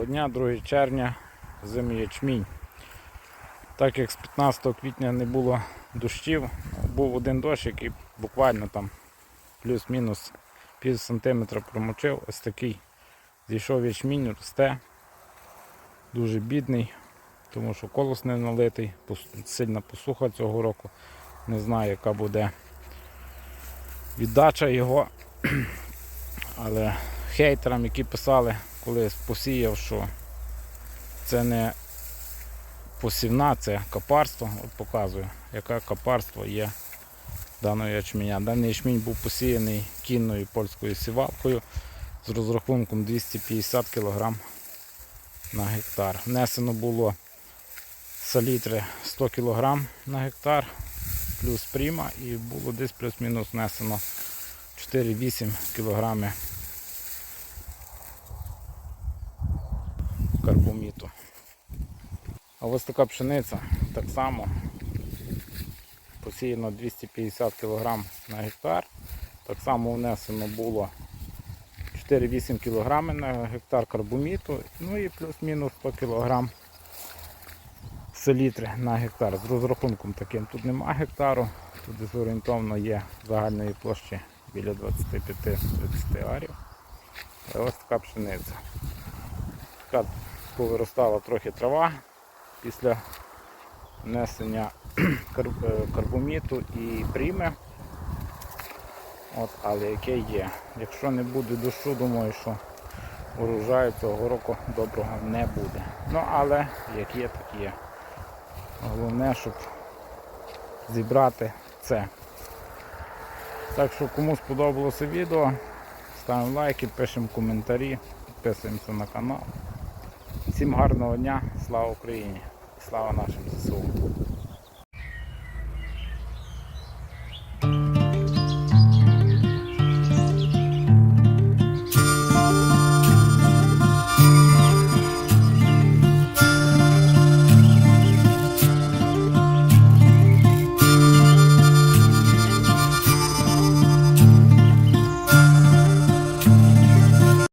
Доброго дня, 2 червня, зимий ячмінь. Так як з 15 квітня не було дощів, був один дощ, який буквально там плюс-мінус пів сантиметра промочив. Ось такий зійшов ячмінь, росте. Дуже бідний, тому що колос не налитий, сильна посуха цього року. Не знаю, яка буде віддача його. Але хейтерам, які писали, коли посіяв, що це не посівна, це копарство. От показую, яке копарство є даного ячменя. Даний ячмінь був посіяний кінною польською сівалкою з розрахунком 250 кг на гектар. Внесено було салітри 100 кг на гектар, плюс пріма, і було десь плюс-мінус внесено 4-8 кг карбоміту. А ось така пшениця так само посіяно 250 кг на гектар. Так само внесено було 4-8 кг на гектар карбоміту, ну і плюс-мінус 100 кг селітри на гектар. З розрахунком таким тут нема гектару, тут десь орієнтовно є загальної площі біля 25-30 арів. Ось така пшениця. Така повиростала трохи трава після внесення е, карбоміту і пріми. От, але яке є. Якщо не буде дощу, думаю, що урожаю цього року доброго не буде. Ну але як є, так є. Головне, щоб зібрати це. Так що кому сподобалося відео, ставимо лайки, пишемо коментарі, підписуємося на канал. Всім гарного дня, слава Україні! Слава нашим ЗСУ!